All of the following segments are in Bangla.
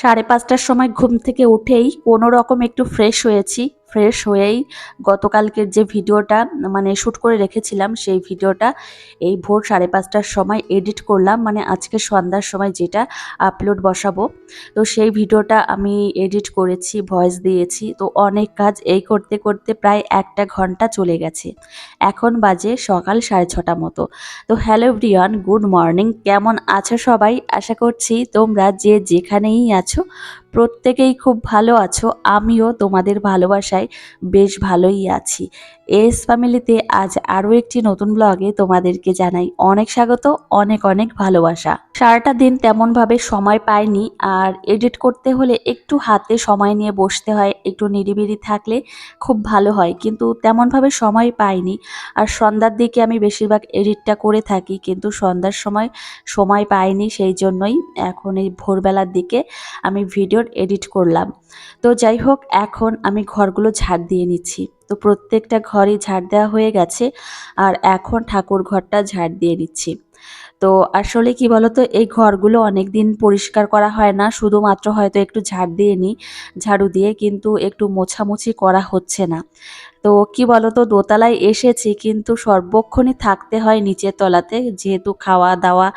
সাড়ে পাঁচটার সময় ঘুম থেকে উঠেই কোনো রকম একটু ফ্রেশ হয়েছি। ফ্রেশ হয়েই গতকালকের যে ভিডিওটা মানে শ্যুট করে রেখেছিলাম, সেই ভিডিওটা এই ভোর সাড়ে পাঁচটার সময় এডিট করলাম। মানে আজকে সন্ধ্যার সময় যেটা আপলোড বসাবো। তো সেই ভিডিওটা আমি এডিট করেছি ভয়েস দিয়েছি। তো অনেক কাজ এই করতে করতে প্রায় একটা ঘণ্টা চলে গেছে। এখন বাজে সকাল সাড়ে ছটা মতো। তো হ্যালো ব্রিয়ান গুড মর্নিং কেমন আছো সবাই? আশা করছি তোমরা যে যেখানেই আছো প্রত্যেকেই খুব ভালো আছো, আমিও তোমাদের ভালোবাসায় বেশ ভালোই আছি। এস ফ্যামিলিতে আজ আরও একটি নতুন ব্লগে তোমাদেরকে জানাই অনেক স্বাগত, অনেক অনেক ভালোবাসা। সারাটা দিন তেমনভাবে সময় পাইনি, আর এডিট করতে হলে একটু হাতে সময় নিয়ে বসতে হয়, একটু নিরিবিলি থাকলে খুব ভালো হয়, কিন্তু তেমনভাবে সময় পাইনি। আর সন্ধ্যার দিকে আমি বেশিরভাগ এডিটটা করে থাকি, কিন্তু সন্ধ্যার সময় সময় পাইনি, সেই জন্যই এখন এই ভোরবেলার দিকে আমি ভিডিওর এডিট করলাম। তো যাই হোক এখন আমি ঘরগুলো ঝাড় দিয়ে নিচ্ছি। তো প্রত্যেকটা ঘরই ঝাড় দেওয়া হয়ে গেছে আর এখন ঠাকুর ঘরটা ঝাড় দিয়ে নিচ্ছি। তো আসলে কি বলতো, এই ঘরগুলো অনেক দিন পরিষ্কার করা হয় না, শুধুমাত্র হয়তো একটু ঝাড় দিয়ে নিই, ঝাড়ু দিয়ে, কিন্তু একটু মোছামুছি করা হচ্ছে না। তো কি বলতো, দোতলায় এসেছি কিন্তু সর্বক্ষণই থাকতে হয় নিচের তলাতে। যেহেতু খাওয়া দাওয়া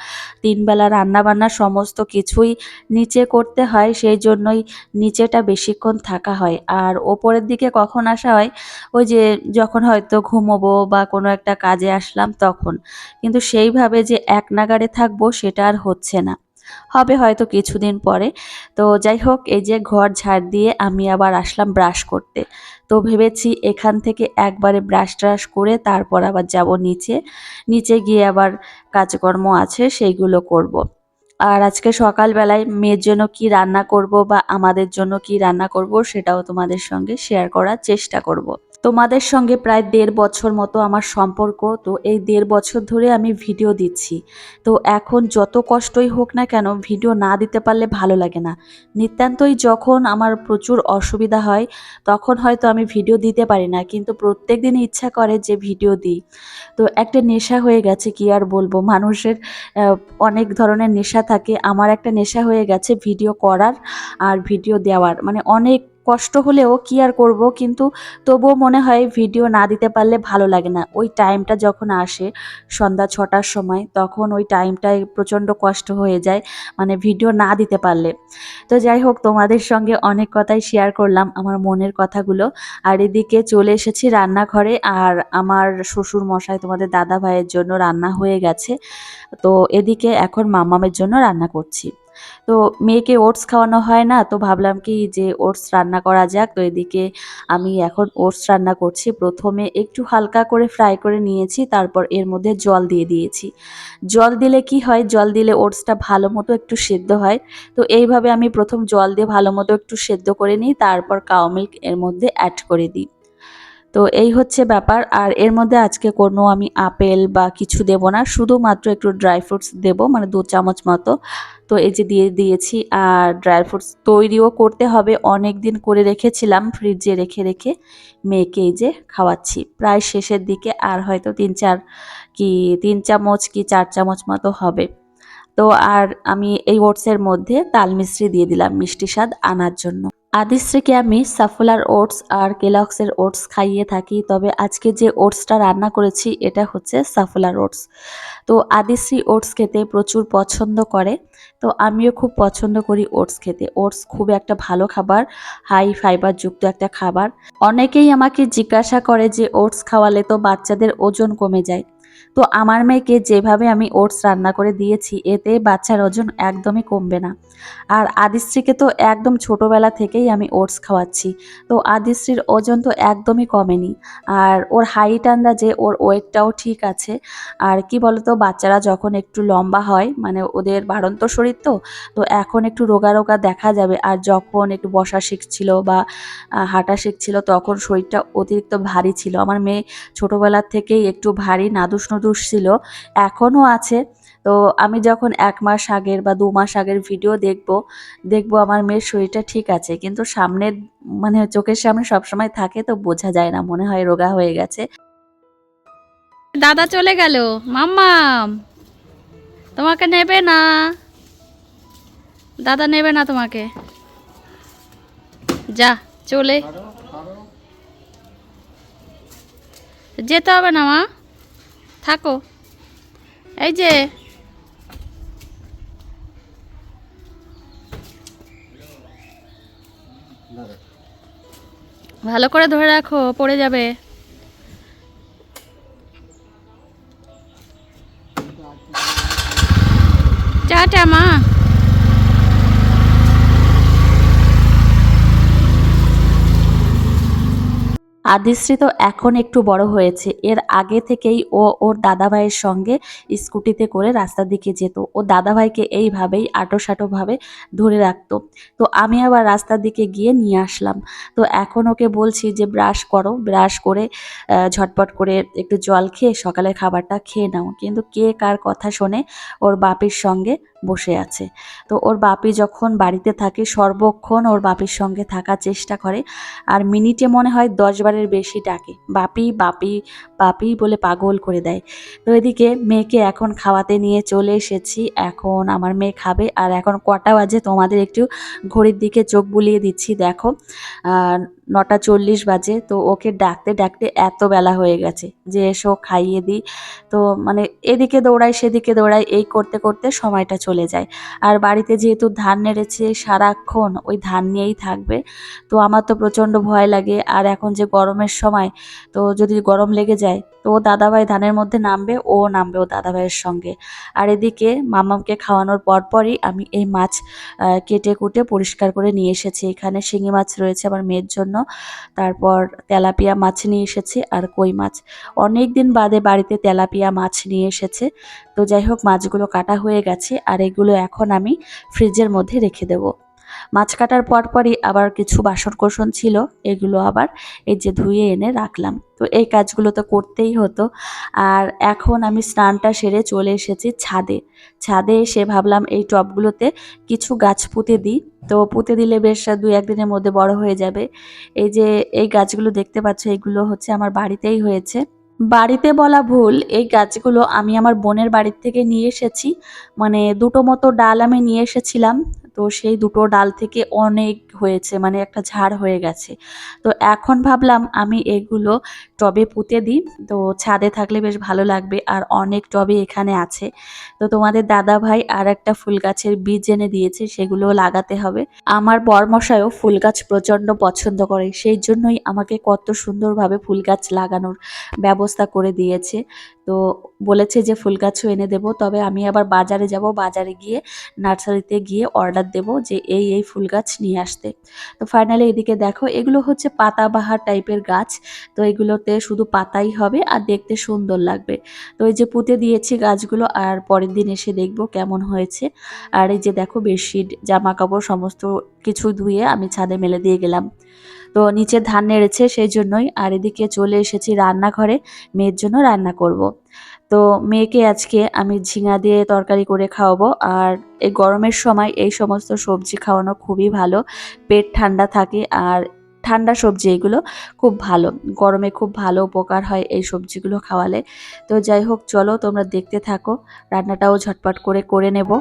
তিনবেলা রান্না বান্না সমস্ত কিছুই নিচে করতে হয়, সেই জন্যই নিচেটা বেশিক্ষণ থাকা হয়। আর ওপরের দিকে কখন আসা হয়? ওই যে যখন হয়তো ঘুমোবো বা কোনো একটা কাজে আসলাম তখন। কিন্তু সেইভাবে যে এক নাগাড়ে থাকব সেটা আর হচ্ছে না। হবে হয়তো কিছুদিন পরে তো যাই হোক, এই যে ঘর ঝাড় দিয়ে আমি আবার আসলাম ব্রাশ করতে তো ভেবেছি এখান থেকে একবারে ব্রাশ ট্রাশ করে তারপর আবার যাব নিচে নিচে গিয়ে আবার কাজকর্ম আছে, সেইগুলো করব। আর আজকে সকালবেলায় মেয়ের জন্য কি রান্না করব বা আমাদের জন্য কি রান্না করব সেটাও তোমাদের সঙ্গে শেয়ার করার চেষ্টা করব। তোমাদের সঙ্গে প্রায় দেড় বছর মতো আমার সম্পর্ক, তো এই দেড় বছর ধরে আমি ভিডিও দিচ্ছি। তো এখন যত কষ্টই হোক না কেন, ভিডিও না দিতে পারলে ভালো লাগে না। নিতান্তই যখন আমার প্রচুর অসুবিধা হয়, তখন হয়তো আমি ভিডিও দিতে পারি না, কিন্তু প্রত্যেক দিন ইচ্ছা করে যে ভিডিও দিই। তো একটা নেশা হয়ে গেছে, কি আর বলব? মানুষের অনেক ধরনের নেশা থাকে। আমার একটা নেশা হয়ে গেছে ভিডিও করার আর ভিডিও দেওয়ার। মানে অনেক কষ্ট হলেও কি আর করব, কিন্তু তবুও মনে হয় ভিডিও না দিতে পারলে ভালো লাগে না। ওই টাইমটা যখন আসে সন্ধ্যা ছটার সময়, তখন ওই টাইমটায় প্রচণ্ড কষ্ট হয়ে যায় মানে ভিডিও না দিতে পারলে। তো যাই হোক, তোমাদের সঙ্গে অনেক কথাই শেয়ার করলাম আমার মনের কথাগুলো। আর এদিকে চলে এসেছি রান্নাঘরে, আর আমার শ্বশুর মশাই তোমাদের দাদা ভাইয়ের জন্য রান্না হয়ে গেছে। তো এদিকে এখন মামামের জন্য রান্না করছি। তো মেয়েকে ওটস খাওয়ানো হয় না, তো ভাবলাম কি যে ওটস রান্না করা যাক। তো এদিকে আমি এখন ওটস রান্না করছি। প্রথমে একটু হালকা করে ফ্রাই করে নিয়েছি, তারপর এর মধ্যে জল দিয়ে দিয়েছি। জল দিলে কি হয়? জল দিলে ওটসটা ভালো মতো একটু সেদ্ধ হয়। তো এইভাবে আমি প্রথম জল দিয়ে ভালো মতো একটু সেদ্ধ করে নিই, তারপর কাউ মিল্ক এর মধ্যে অ্যাড করে দিই। তো এই হচ্ছে ব্যাপার। আর এর মধ্যে আজকে কোনো আমি আপেল বা কিছু দেব না, শুধুমাত্র একটু ড্রাই ফ্রুটস দেবো মানে দু চামচ মতো। তো এই যে দিয়ে দিয়েছি, আর ড্রাই ফ্রুটস তৈরিও করতে হবে। অনেক দিন করে রেখেছিলাম ফ্রিজে রেখে রেখে মেয়েকে এই যে খাওয়াচ্ছি। প্রায় শেষের দিকে, আর হয়তো তিন চার কি, তিন চামচ কি চার চামচ মতো হবে। তো আর আমি এই ওটসের মধ্যে তাল মিশ্রি দিয়ে দিলাম, মিষ্টি স্বাদ আনার জন্য। আদিশ্রীকে আমি সাফলার ওটস আর কেলক্সের ওটস খাইয়ে থাকি, তবে আজকে যে ওটসটা রান্না করেছি, এটা হচ্ছে সাফলার ওটস। তো আদিশ্রী ওটস খেতে প্রচুর পছন্দ করে, তো আমিও খুব পছন্দ করি ওটস খেতে। ওটস খুব একটা ভালো খাবার, হাই ফাইবার যুক্ত একটা খাবার। অনেকেই আমাকে জিজ্ঞাসা করে যে ওটস খাওয়ালে তো বাচ্চাদের ওজন কমে যায়। তো আমার মেয়েকে যেভাবে আমি ওটস রান্না করে দিয়েছি, এতে বাচ্চার ওজন একদমই কমবে না। আর আদিশ্রীকে তো একদম ছোটোবেলা থেকেই আমি ওটস খাওয়াচ্ছি, তো আদিশ্রীর ওজন তো একদমই কমেনি। আর ওর হাইট আন্দাজে ওর ওয়েটটাও ঠিক আছে। আর কি বলতো, বাচ্চারা যখন একটু লম্বা হয় মানে ওদের বাড়ন্ত শরীর তো তো এখন একটু রোগা রোগা দেখা যাবে। আর যখন একটু বসা শিখছিল বা হাঁটা শিখছিল, তখন শরীরটা অতিরিক্ত ভারী ছিল। আমার মেয়ে ছোটোবেলার থেকেই একটু ভারী নাদুস নুদুস ছিল, এখনও আছে। তো আমি যখন এক মাস আগের বা দু মাস আগের ভিডিও দেখব দেখব আমার মেয়ের শরীরটা ঠিক আছে, কিন্তু সামনের মানে চোখের সামনে সবসময় থাকে তো বোঝা যায় না, মনে হয় রোগা হয়ে গেছে। দাদা চলে গেল। মাম্মাম তোমাকে নেবে না? দাদা নেবে না তোমাকে। যা, চলে। যেতে হবে না, মা। থাকো। এই যে। ভালো করে ধরে রাখো পড়ে যাবে। আদিশ্রী তো এখন একটু বড় হয়েছে। এর আগে থেকেই ও ওর দাদাভাইয়ের সঙ্গে স্কুটিতে করে রাস্তার দিকে যেত। ও দাদাভাইকে এইভাবেই আটোসাটো ভাবে ধরে রাখতো। তো আমি আবার রাস্তার দিকে গিয়ে নিয়ে আসলাম। তো এখন ওকে বলছি যে, ব্রাশ করো। ব্রাশ করে ঝটপট করে একটু জল খেয়ে সকালের খাবারটা খেয়ে নাও। কিন্তু কে কার কথা শোনে ওর বাপের সঙ্গে বসে আছে। তো ওর বাপি যখন বাড়িতে থাকে, সর্বক্ষণ ওর বাপির সঙ্গে থাকার চেষ্টা করে। আর মিনিটে মনে হয় দশ বারের বেশি ডাকে। বাপি বাপি বাপি বলে পাগল করে দেয়। তো এদিকে মেয়েকে এখন খাওয়াতে নিয়ে চলে এসেছি। এখন আমার মেয়ে খাবে। আর এখন কটা বাজে তোমাদের একটু ঘড়ির দিকে চোখ বুলিয়ে দিচ্ছি, দেখো। নটা চল্লিশ বাজে, তো ওকে ডাকতে ডাকতে এত বেলা হয়ে গেছে যে এসো খাইয়ে দিই। তো মানে এদিকে দৌড়াই, সেদিকে দৌড়াই, এই করতে করতে সময়টা চলে যায়। আর বাড়িতে যেহেতু ধান নেড়েছে সারাক্ষণ ওই ধান নিয়েই থাকবে, তো আমার তো প্রচণ্ড ভয় লাগে। আর এখন যে গরমের সময়, তো যদি গরম লেগে যায়, তো ও দাদাভাই ধানের মধ্যে নামবে, ও নামবে ও দাদাভাইয়ের সঙ্গে। আর এদিকে মামামকে খাওয়ানোর পরপরই আমি এই মাছ কেটে কুটে পরিষ্কার করে নিয়ে এসেছি। এখানে শিঙি মাছ রয়েছে আমার মেয়ের জন্য। তারপর তেলাপিয়া মাছ নিয়ে এসেছি আর কই মাছ। অনেক দিন বাদে বাড়িতে তেলাপিয়া মাছ নিয়ে এসেছে। তো যাই হোক, মাছগুলো কাটা হয়ে গেছে আর এগুলো এখন আমি ফ্রিজের মধ্যে রেখে দেবো। মাছ কাটার পরপরই আবার কিছু বাসন কোসন ছিল, এগুলো আবার এই যে ধুয়ে এনে রাখলাম। তো এই কাজগুলো তো করতেই হতো। আর এখন আমি স্নানটা সেরে চলে এসেছি ছাদে। ছাদে এসে ভাবলাম এই টবগুলোতে কিছু গাছ পুঁতে দিই। তো পুঁতে দিলে বেশ দু একদিনের মধ্যে বড় হয়ে যাবে। এই যে এই গাছগুলো দেখতে পাচ্ছ, এগুলো হচ্ছে আমার বাড়িতেই হয়েছে। বাড়িতে বলা ভুল, এই গাছগুলো আমি আমার বোনের বাড়ির থেকে নিয়ে এসেছি। মানে দুটো মতো ডাল আমি নিয়ে এসেছিলাম। তো সেই দুটো ডাল থেকে অনেক হয়েছে মানে একটা ঝাড় হয়ে গেছে। তো এখন ভাবলাম আমি এগুলো টবে পুঁতে দিই। তো ছাদে থাকলে বেশ ভালো লাগবে, আর অনেক টবে এখানে আছে। তো তোমাদের দাদা ভাই আর একটা ফুল গাছের বীজ এনে দিয়েছে সেগুলো লাগাতে হবে। আমার বরমশায়ও ফুল গাছ প্রচণ্ড পছন্দ করে, সেই জন্যই আমাকে কত সুন্দরভাবে ফুল গাছ লাগানোর ব্যবস্থা করে দিয়েছে। তো বলেছে যে ফুল গাছও এনে দেবো, তবে আমি আবার বাজারে যাব, বাজারে গিয়ে নার্সারিতে গিয়ে অর্ডার দেব যে এই এই ফুল গাছ নিয়ে আসতে। তো ফাইনালি এদিকে দেখো, এগুলো হচ্ছে পাতাবাহার টাইপের গাছ। তো এগুলোতে শুধু পাতাই হবে আর দেখতে সুন্দর লাগবে। তো এই যে পুঁতে দিয়েছি গাছগুলো আর পরের দিন এসে দেখব কেমন হয়েছে। আর এই যে দেখো বেডশিট জামা কাপড় সমস্ত কিছু ধুয়ে আমি ছাদে মেলে দিয়ে গেলাম। তো নিচে ধান নেড়েছে সেই জন্যই। আর এদিকে চলে এসেছি রান্নাঘরে। মেয়ের জন্য রান্না করব। তো মেয়েকে আজকে আমি ঝিঙা দিয়ে তরকারি করে খাওয়াবো। আর এই গরমের সময় এই সমস্ত সবজি খাওয়ানো খুবই ভালো। পেট ঠান্ডা থাকে আর ঠান্ডা সবজি এগুলো খুব ভালো। গরমে খুব ভালো উপকার হয় এই সবজিগুলো খাওয়ালে। তো যাই হোক, চলো তোমরা দেখতে থাকো। রান্নাটাও ঝটপট করে করে নেব।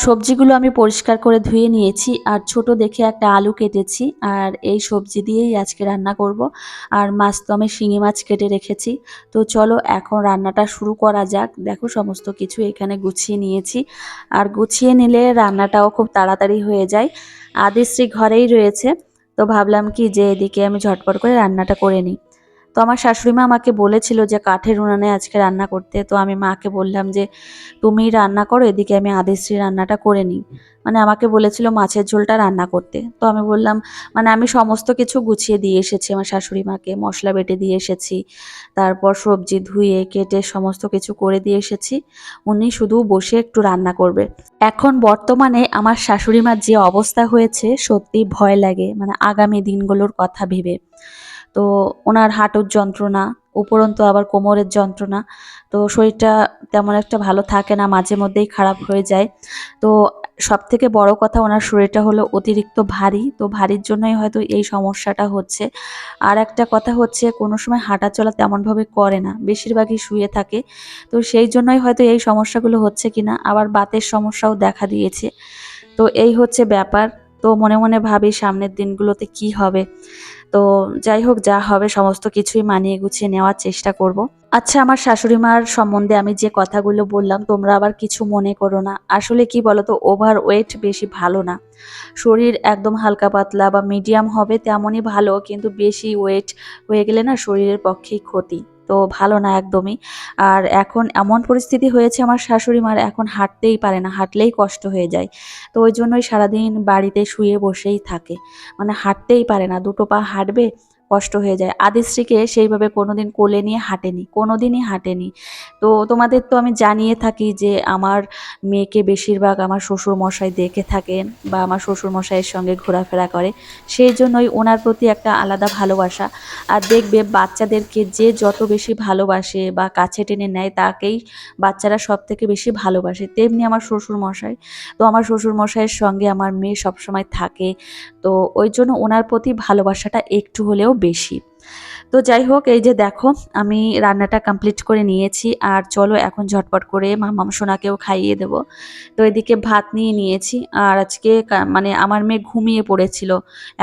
সবজিগুলো আমি পরিষ্কার করে ধুয়ে নিয়েছি আর ছোট দেখে একটা আলু কেটেছি আর এই সবজি দিয়েই আজকে রান্না করব। আর মাছ তো আমি শিঙি মাছ কেটে রেখেছি। তো চলো এখন রান্নাটা শুরু করা যাক। দেখো সমস্ত কিছু এখানে গুছিয়ে নিয়েছি। আর গুছিয়ে নিলে রান্নাটাও খুব তাড়াতাড়ি হয়ে যায়। আদিশ্রী ঘরেই রয়েছে। তো ভাবলাম কি যে এদিকে আমি ঝটপট করে রান্নাটা করে নিই। তো আমার শাশুড়ি মা আমাকে বলেছিল যে কাঠের উনানে আজকে রান্না করতে। তো আমি মাকে বললাম যে, তুমি রান্না করো, এদিকে আমি আদেশ্রী রান্নাটা করে নিই। মানে আমাকে বলেছিল মাছের ঝোলটা রান্না করতে। তো আমি বললাম মানে আমি সমস্ত কিছু গুছিয়ে দিয়ে এসেছি আমার শাশুড়ি মাকে, মশলা বেটে দিয়ে এসেছি, তারপর সবজি ধুয়ে, কেটে সমস্ত কিছু করে দিয়ে এসেছি। উনি শুধু বসে একটু রান্না করবে। এখন বর্তমানে আমার শাশুড়ি মার যে অবস্থা হয়েছে সত্যি ভয় লাগে মানে আগামী দিনগুলোর কথা ভেবে। তো ওনার হাঁটুর যন্ত্রণা, উপরন্তু আবার কোমরের যন্ত্রণা, তো শরীরটা তেমন একটা ভালো থাকে না, মাঝে মধ্যেই খারাপ হয়ে যায়। তো সব থেকে বড় কথা ওনার শরীরটা হলো অতিরিক্ত ভারী, তো ভারীর জন্যই হয়তো এই সমস্যাটা হচ্ছে। আর একটা কথা হচ্ছে, কোনো সময় হাঁটা চলা তেমনভাবে করে না, বেশিরভাগই শুয়ে থাকে, তো সেই জন্যই হয়তো এই সমস্যাগুলো হচ্ছে কিনা, আবার বাতের সমস্যাও দেখা দিয়েছে। তো এই হচ্ছে ব্যাপার, তো মনে মনে ভাবি সামনের দিনগুলোতে কি হবে। তো যাই হোক, যা হবে, সমস্ত কিছুই মানিয়ে গুছিয়ে নেওয়ার চেষ্টা করব। আচ্ছা আমার শাশুড়ি মার সম্বন্ধে আমি যে কথাগুলো বললাম, তোমরা আবার কিছু মনে করো না। আসলে কি বলো তো ওভার ওয়েট বেশি ভালো না। শরীর একদম হালকা পাতলা বা মিডিয়াম হবে তেমনই ভালো, কিন্তু বেশি ওয়েট হয়ে গেলে না শরীরের পক্ষেই ক্ষতি। তো ভালো না একদমই। আর এখন এমন পরিস্থিতি হয়েছে আমার শাশুড়ি মার, এখন হাঁটতেই পারে না, হাঁটলেই কষ্ট হয়ে যায়। তো ওই জন্যই সারাদিন বাড়িতে শুয়ে বসেই থাকে। মানে হাঁটতেই পারে না, দুটো পা হাঁটবে কষ্ট হয়ে যায়। আদিশ্রীকে সেইভাবে কোনোদিন কোলে নিয়ে হাঁটেনি, কোনোদিনই হাঁটেনি। তো তোমাদের তো আমি জানিয়ে থাকি যে আমার মেয়েকে বেশিরভাগ আমার শ্বশুর মশাই দেখে থাকেন বা আমার শ্বশুর মশাইয়ের সঙ্গে ঘোরাফেরা করে। সেই জন্যই ওনার প্রতি একটা আলাদা ভালোবাসা। আর দেখবে বাচ্চাদেরকে যে যত বেশি ভালোবাসে বা কাছে টেনে নেয়, তাকেই বাচ্চারা সব থেকে বেশি ভালোবাসে। তেমনি আমার শ্বশুর মশাই তো আমার শ্বশুর মশাইয়ের সঙ্গে আমার মেয়ে সবসময় থাকে। তো ওই জন্য ওনার প্রতি ভালোবাসাটা একটু হলেও বেশি। তো যাই হোক এই যে দেখো, আমি রান্নাটা কমপ্লিট করে নিয়েছি, আর চলো এখন ঝটপট করে মামাম সোনাকেও খাইয়ে দেবো। তো এদিকে ভাত নিয়ে নিয়েছি, আর আজকে মানে আমার মেয়ে ঘুমিয়ে পড়েছিল।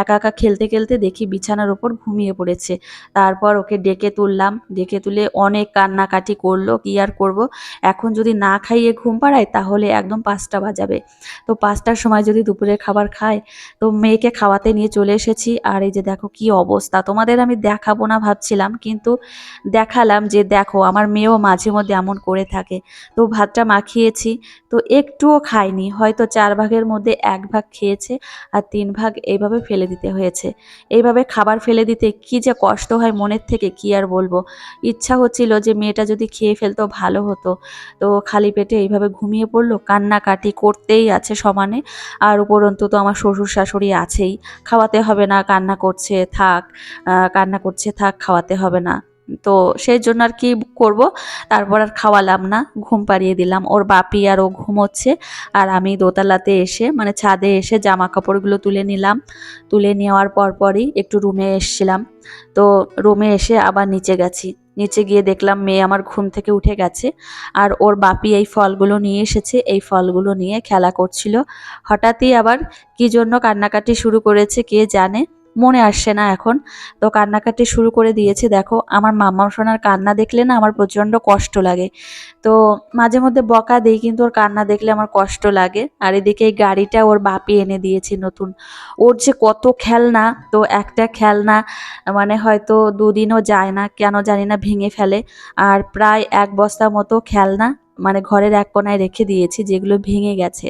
একা একা খেলতে খেলতে দেখি বিছানার ওপর ঘুমিয়ে পড়েছে। তারপর ওকে ডেকে তুললাম, ডেকে তুলে অনেক কান্নাকাটি করল, কি আর করব? এখন যদি না খাইয়ে ঘুম পাড়ায়, তাহলে একদম পাঁচটা বাজাবে। তো পাঁচটার সময় যদি দুপুরের খাবার খায়, তো মেয়েকে খাওয়াতে নিয়ে চলে এসেছি। আর এই যে দেখো, কি অবস্থা? তোমাদের আমি দেখাবো না ভাবছিলাম, কিন্তু দেখালাম যে দেখো, আমার মেয়েও মাঝে মধ্যে এমন করে থাকে। তো ভাতটা মাখিয়েছি, তো একটুও খায়নি হয়তো চার ভাগের মধ্যে এক ভাগ খেয়েছে আর তিন ভাগ এইভাবে ফেলে দিতে হয়েছে। এইভাবে খাবার ফেলে দিতে কি যে কষ্ট হয় মনের থেকে কি আর বলব? ইচ্ছা হচ্ছিল যে মেয়েটা যদি খেয়ে ফেলতো ভালো হতো। তো খালি পেটে এইভাবে ঘুমিয়ে পড়ল, কান্নাকাটি করতেই আছে সমানে। আর উপরন্তু তো আমার শ্বশুর শাশুড়ি আছেই, খাওয়াতে হবে না, কান্না করছে, থাক কান্না করছে, থাক। খাওয়াতে হবে না। তো সেই জন্য আর কি করব। তারপর আর খাওয়ালাম না, ঘুম পাড়িয়ে দিলাম। ওর বাপি আর ও ঘুমোচ্ছে আর আমি দোতলাতে এসে মানে ছাদে এসে জামা কাপড়গুলো তুলে নিলাম। তুলে নেওয়ার পরপরই একটু রুমে এসছিলাম। তো রুমে এসে আবার নিচে গেছি। নিচে গিয়ে দেখলাম মেয়ে আমার ঘুম থেকে উঠে গেছে আর ওর বাপি এই ফলগুলো নিয়ে এসেছে। এই ফলগুলো নিয়ে খেলা করছিল। হঠাৎই আবার কি জন্য কান্নাকাটি শুরু করেছে কে জানে? মনে আসছে না এখন। তো কান্নাকাটি শুরু করে দিয়েছে। দেখো, আমার মাম্মা সোনার কান্না দেখলে না আমার প্রচণ্ড কষ্ট লাগে। তো মাঝে মধ্যে বকা দিই, কিন্তু ওর কান্না দেখলে আমার কষ্ট লাগে। আর এদিকে এই গাড়িটা ওর বাপি এনে দিয়েছে নতুন। ওর যে কত খেলনা, তো একটা খেলনা মানে হয়তো দুদিনও যায় না, কেন জানি না, ভেঙে ফেলে। আর প্রায় এক বস্তা মতো খেলনা মানে ঘরের এক কোনায় রেখে দিয়েছি, যেগুলো ভেঙে গেছে।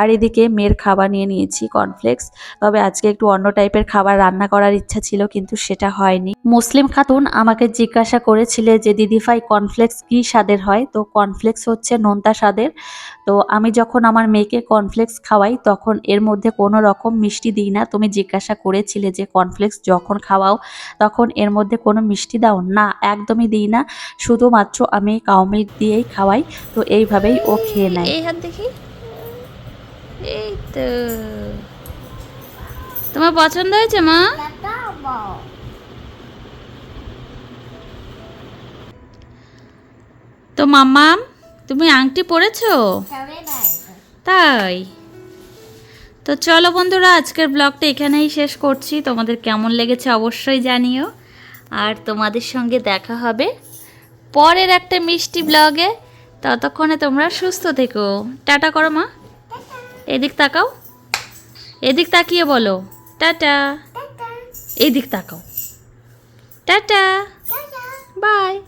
আর এদিকে মেয়ের খাবার নিয়ে নিয়েছি কর্নফ্লেক্স তবে আজকে একটু অন্য টাইপের খাবার রান্না করার ইচ্ছা ছিল, কিন্তু সেটা হয়নি। মুসলিম খাতুন আমাকে জিজ্ঞাসা করেছিলে যে দিদিভাই কর্নফ্লেক্স কী স্বাদের হয়? তো কর্নফ্লেক্স হচ্ছে নোনতা স্বাদের। তো আমি যখন আমার মেয়েকে কর্নফ্লেক্স খাওয়াই, তখন এর মধ্যে কোনো রকম মিষ্টি দিই না। তুমি জিজ্ঞাসা করেছিলে যে কর্নফ্লেক্স যখন খাওয়াও, তখন এর মধ্যে কোনো মিষ্টি দাও? না, একদমই দিই না। শুধুমাত্র আমি কাউ মিল্ক দিয়েই খাওয়াই। তো এইভাবেই ও খেয়ে নেয়। এই হাত দেখি। এই তো। তোমার পছন্দ হয়েছে, মা? তো মাম্মাম তুমি আংটি পরেছো? তাই। তো চলো বন্ধুরা, আজকের ব্লগটা এখানেই শেষ করছি। তোমাদের কেমন লেগেছে অবশ্যই জানিও। আর তোমাদের সঙ্গে দেখা হবে পরের একটা মিষ্টি ব্লগে। ততক্ষণে তোমরা সুস্থ থেকো। টাটা করো মা। এদিক তাকাও। এদিক তাকিয়ে বলো টাটা। এদিক তাকাও। টাটা। বাই।